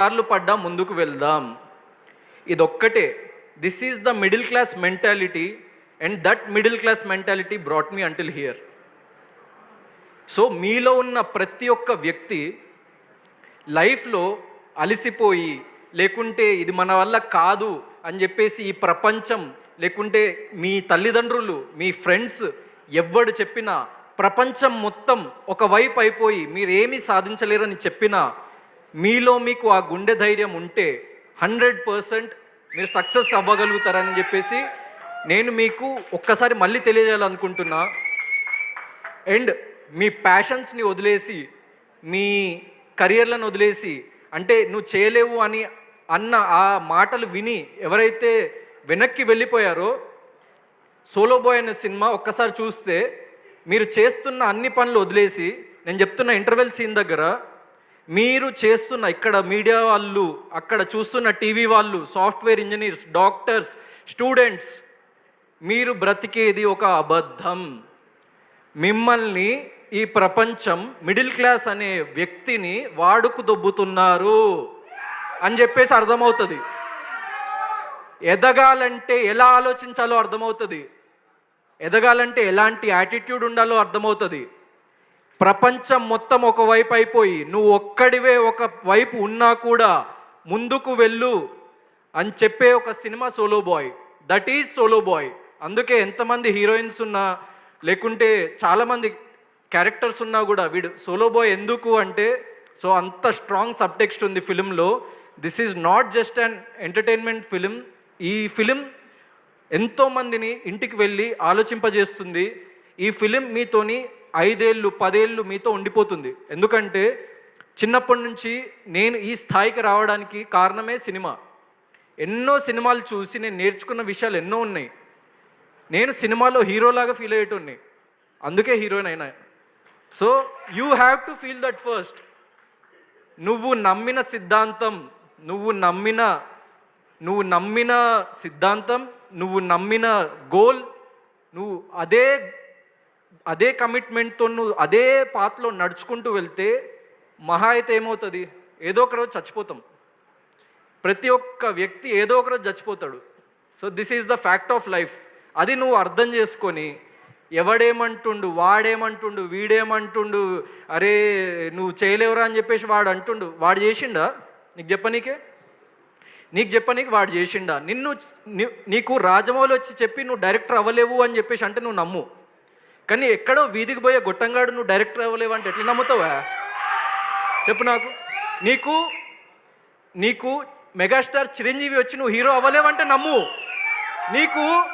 సార్లు పడ్డా ముందుకు వెళ్దాం. ఇదొక్కటే. This is the middle class mentality and that middle class mentality brought me until here so మీలో ఉన్న ప్రతి ఒక్క వ్యక్తి లైఫ్లో అలసిపోయి లేకుంటే ఇది మన వల్ల కాదు అని చెప్పేసి ఈ ప్రపంచం లేకుంటే మీ తల్లిదండ్రులు మీ ఫ్రెండ్స్ ఎవ్వడు చెప్పినా ప్రపంచం మొత్తం ఒకవైపు అయిపోయి మీరేమీ సాధించలేరని చెప్పినా మీలో మీకు ఆ గుండె ధైర్యం ఉంటే హండ్రెడ్ పర్సెంట్ మీరు సక్సెస్ అవ్వగలుగుతారని చెప్పేసి నేను మీకు ఒక్కసారి మళ్ళీ తెలియజేయాలనుకుంటున్నా. అండ్ మీ ప్యాషన్స్ని వదిలేసి మీ కెరియర్లను వదిలేసి అంటే నువ్వు చేయలేవు అని అన్న ఆ మాటలు విని ఎవరైతే వెనక్కి వెళ్ళిపోయారో సోలో బాయ్ అనే సినిమా ఒక్కసారి చూస్తే మీరు చేస్తున్న అన్ని పనులు వదిలేసి నేను చెప్తున్న ఇంటర్వెల్ సీన్ దగ్గర మీరు చేస్తున్న ఇక్కడ మీడియా వాళ్ళు అక్కడ చూస్తున్న టీవీ వాళ్ళు సాఫ్ట్వేర్ ఇంజనీర్స్ డాక్టర్స్ స్టూడెంట్స్ మీరు బ్రతికేది ఒక అబద్ధం. మిమ్మల్ని ఈ ప్రపంచం మిడిల్ క్లాస్ అనే వ్యక్తిని వాడుకు దొబ్బుతున్నారు అని చెప్పేసి అర్థమవుతుంది. ఎదగాలంటే ఎలా ఆలోచించాలో అర్థమవుతుంది. ఎదగాలంటే ఎలాంటి యాటిట్యూడ్ ఉండాలో అర్థమవుతుంది. ప్రపంచం మొత్తం ఒక వైపు అయిపోయి నువ్వు ఒక్కడివే ఒక వైపు ఉన్నా కూడా ముందుకు వెళ్ళు అని చెప్పే ఒక cinema solo boy. That is solo boy అందుకే ఎంతమంది హీరోయిన్స్ ఉన్నా లేకుంటే చాలామంది క్యారెక్టర్స్ ఉన్నా కూడా వీడు సోలో బాయ్ ఎందుకు అంటే సో అంత స్ట్రాంగ్ సబ్టెక్స్ట్ ఉంది ఫిలింలో. This is not just an entertainment film ఈ ఫిలిం ఎంతోమందిని ఇంటికి వెళ్ళి ఆలోచింపజేస్తుంది. ఈ ఫిలిం మీతోని ఐదేళ్ళు పదేళ్ళు మీతో ఉండిపోతుంది. ఎందుకంటే చిన్నప్పటి నుంచి నేను ఈ స్థాయికి రావడానికి కారణమే సినిమా. ఎన్నో సినిమాలు చూసి నేను నేర్చుకున్న విషయాలు ఎన్నో ఉన్నాయి. నేను సినిమాలో హీరోలాగా ఫీల్ అయ్యేటోడిని అందుకే హీరోయిన్ అయినా. So you have to feel that first. నువ్వు నమ్మిన సిద్ధాంతం నువ్వు నమ్మిన నువ్వు నమ్మిన సిద్ధాంతం నువ్వు నమ్మిన గోల్ నువ్వు అదే అదే కమిట్మెంట్తో నువ్వు అదే పాత్రలో నడుచుకుంటూ వెళ్తే మహా అయితే ఏమవుతుంది? ఏదో ఒక రోజు చచ్చిపోతాం. ప్రతి ఒక్క వ్యక్తి ఏదో ఒక రోజు చచ్చిపోతాడు. So this is the fact of life. అది నువ్వు అర్థం చేసుకొని ఎవడేమంటుండు వాడేమంటుండు వీడేమంటుండు అరే నువ్వు చేయలేవురా అని చెప్పేసి వాడు అంటుండు. వాడు చేసిండా? నీకు చెప్పనీకే నీకు? చెప్పనీకి వాడు చేసిండా? నిన్ను నీకు రాజమౌళి వచ్చి చెప్పి నువ్వు డైరెక్టర్ అవ్వలేవు అని చెప్పేసి అంటే నువ్వు నమ్ము. కానీ ఎక్కడో వీధికి పోయే గొట్టంగాడు నువ్వు డైరెక్టర్ అవ్వలేవు అంటే ఎట్లా నమ్ముతావా? చెప్పు నాకు. నీకు నీకు మెగాస్టార్ చిరంజీవి వచ్చి నువ్వు హీరో అవ్వలేవంటే నమ్ము. నీకు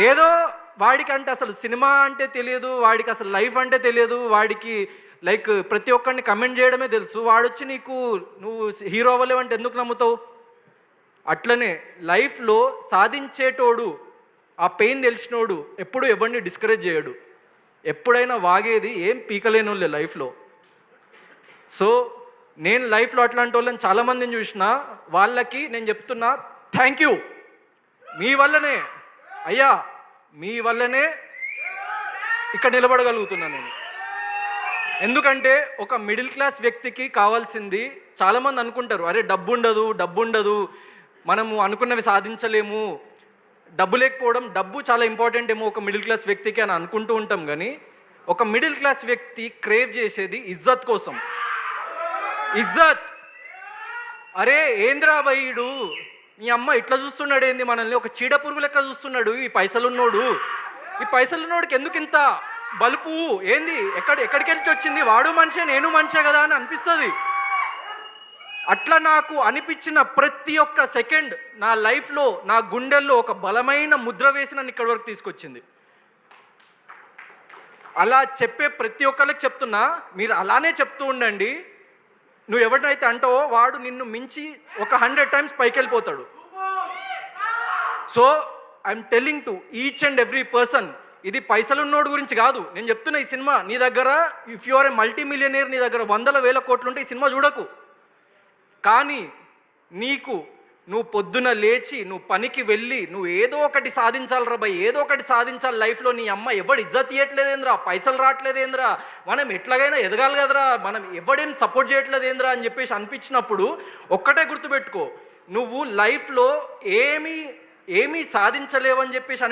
ఏదో వాడికి అంటే అసలు సినిమా అంటే తెలియదు వాడికి అసలు లైఫ్ అంటే తెలియదు వాడికి లైక్ ప్రతి ఒక్కరిని కమెంట్ చేయడమే తెలుసు. వాడొచ్చి నీకు నువ్వు హీరో అవ్వలేవంటే ఎందుకు నమ్ముతావు? అట్లనే లైఫ్లో సాధించేటోడు ఆ పెయిన్ తెలిసినోడు ఎప్పుడు ఎవరిని డిస్కరేజ్ చేయడు. ఎప్పుడైనా వాగేది ఏం పీకలేని వాళ్ళే లైఫ్లో. సో నేను లైఫ్లో అట్లాంటి వాళ్ళని చాలామందిని చూసిన వాళ్ళకి నేను చెప్తున్నా థ్యాంక్ యూ. మీ వల్లనే. అయ్యా మీ వల్లనే ఇక్కడ నిలబడగలుగుతున్నా నేను. ఎందుకంటే ఒక మిడిల్ క్లాస్ వ్యక్తికి కావాల్సింది చాలామంది అనుకుంటారు అరే డబ్బు ఉండదు డబ్బు ఉండదు మనము అనుకున్నవి సాధించలేము. డబ్బు లేకపోవడం డబ్బు చాలా ఇంపార్టెంట్ ఏమో ఒక మిడిల్ క్లాస్ వ్యక్తికి అని అనుకుంటూ ఉంటాం కానీ ఒక మిడిల్ క్లాస్ వ్యక్తి క్రేవ్ చేసేది ఇజ్జత్ కోసం. ఇజ్జత్! అరే ఏంద్రా భయ్యుడు నీ అమ్మ ఇట్లా చూస్తున్నాడు ఏంది మనల్ని? ఒక చీడ పురుగు లెక్క చూస్తున్నాడు ఈ పైసలున్నోడు. ఈ పైసలున్నోడికి ఎందుకు ఇంత బలుపు? ఏంది? ఎక్కడ ఎక్కడికి వెళ్ళి వచ్చింది? వాడు మనిషే నేను మనిషే కదా అని అనిపిస్తుంది. అట్లా నాకు అనిపించిన ప్రతి ఒక్క సెకండ్ నా లైఫ్లో నా గుండెల్లో ఒక బలమైన ముద్ర వేసి నన్ను ఇక్కడి వరకు తీసుకొచ్చింది. అలా చెప్పే ప్రతి ఒక్కరికి చెప్తున్నా మీరు అలానే చెప్తూ ఉండండి. నువ్వు ఎవరినైతే అంటావో వాడు నిన్ను మించి ఒక హండ్రెడ్ టైమ్స్ పైకి వెళ్ళిపోతాడు. So I'm telling to each and every person ఇది పైసలు ఉన్నోడు గురించి కాదు. నేను చెప్తున్నా ఈ సినిమా నీ దగ్గర if you are a multi millionaire నీ దగ్గర వందల వేల కోట్లు ఉంటే ఈ సినిమా చూడకు. కానీ నీకు నువ్వు పొద్దున లేచి నువ్వు పనికి వెళ్ళి నువ్వు ఏదో ఒకటి సాధించాలిరా భయ్ ఏదో ఒకటి సాధించాలి లైఫ్లో నీ అమ్మ ఎవడు ఇజ్జత్ ఇవ్వట్లేదేంద్రా పైసలు రావట్లేదేంద్రా? మనం ఎట్లాగైనా ఎదగాలి కదరా మనం ఎవడేం సపోర్ట్ చేయట్లేదేంద్రా అని చెప్పేసి అనిపించినప్పుడు ఒక్కటే గుర్తుపెట్టుకో నువ్వు లైఫ్లో ఏమీ ఏమీ సాధించలేవని చెప్పేసి అనే